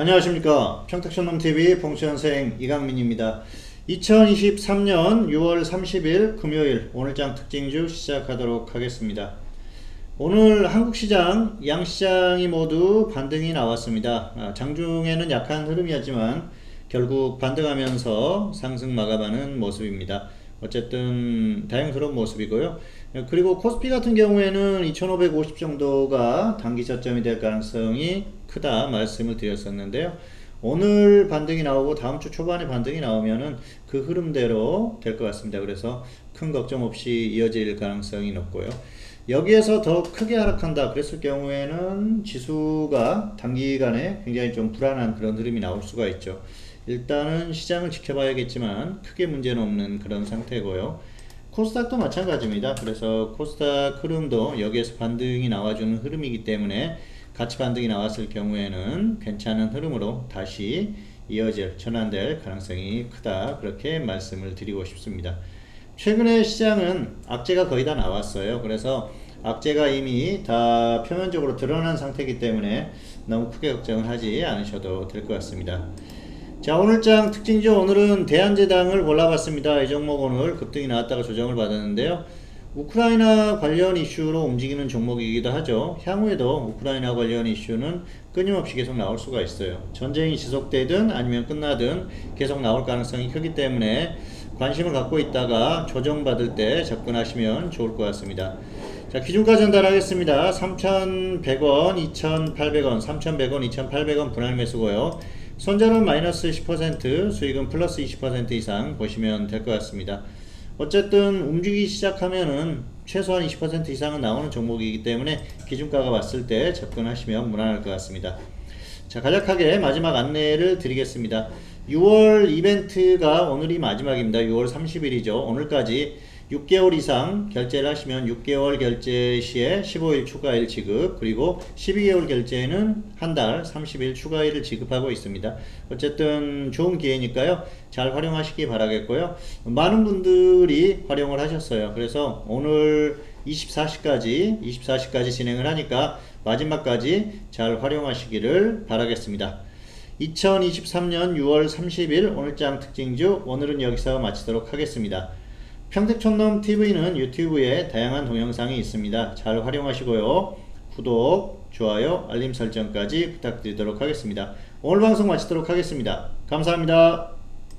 안녕하십니까. 평택천놈TV 봉수현생 이강민입니다. 2023년 6월 30일 금요일 오늘장 특징주 시작하도록 하겠습니다. 오늘 한국시장 양시장이 모두 반등이 나왔습니다. 아, 장중에는 약한 흐름이었지만 결국 반등하면서 상승 마감하는 모습입니다 어쨌든 다행스러운 모습이고요. 그리고 코스피 같은 경우에는 2550 정도가 단기 저점이 될 가능성이 크다 말씀을 드렸었는데요. 오늘 반등이 나오고 다음 주 초반에 반등이 나오면은 그 흐름대로 될 것 같습니다. 그래서 큰 걱정 없이 이어질 가능성이 높고요. 여기에서 더 크게 하락한다 그랬을 경우에는 지수가 단기간에 굉장히 좀 불안한 그런 흐름이 나올 수가 있죠. 일단은 시장을 지켜봐야겠지만 크게 문제는 없는 그런 상태고요. 코스닥도 마찬가지입니다. 그래서 코스닥 흐름도 여기에서 반등이 나와주는 흐름이기 때문에 같이 반등이 나왔을 경우에는 괜찮은 흐름으로 다시 이어질 전환될 가능성이 크다 그렇게 말씀을 드리고 싶습니다. 최근에 시장은 악재가 거의 다 나왔어요. 그래서 악재가 이미 다 표면적으로 드러난 상태이기 때문에 너무 크게 걱정을 하지 않으셔도 될 것 같습니다. 자 오늘장 특징죠. 오늘은 대한제당을 골라봤습니다. 이 종목 오늘 급등이 나왔다가 조정을 받았는데요. 우크라이나 관련 이슈로 움직이는 종목이기도 하죠. 향후에도 우크라이나 관련 이슈는 끊임없이 계속 나올 수가 있어요. 전쟁이 지속되든 아니면 끝나든 계속 나올 가능성이 크기 때문에 관심을 갖고 있다가 조정받을 때 접근하시면 좋을 것 같습니다. 자, 기준가 전달하겠습니다. 3,100원, 2,800원, 3,100원, 2,800원 분할 매수고요. 손절은 마이너스 10%, 수익은 플러스 20% 이상 보시면 될 것 같습니다. 어쨌든 움직이기 시작하면은 최소한 20% 이상은 나오는 종목이기 때문에 기준가가 왔을 때 접근하시면 무난할 것 같습니다. 자, 간략하게 마지막 안내를 드리겠습니다. 6월 이벤트가 오늘이 마지막입니다. 6월 30일이죠. 오늘까지 6개월 이상 결제를 하시면 6개월 결제 시에 15일 추가일 지급 그리고 12개월 결제는 한 달 30일 추가일을 지급하고 있습니다. 어쨌든 좋은 기회니까요. 잘 활용하시기 바라겠고요. 많은 분들이 활용을 하셨어요. 그래서 오늘 24시까지 24시까지 진행을 하니까 마지막까지 잘 활용하시기를 바라겠습니다. 2023년 6월 30일 오늘장 특징주 오늘은 여기서 마치도록 하겠습니다. 평택촌놈 TV는 유튜브에 다양한 동영상이 있습니다. 잘 활용하시고요. 구독, 좋아요, 알림 설정까지 부탁드리도록 하겠습니다. 오늘 방송 마치도록 하겠습니다. 감사합니다.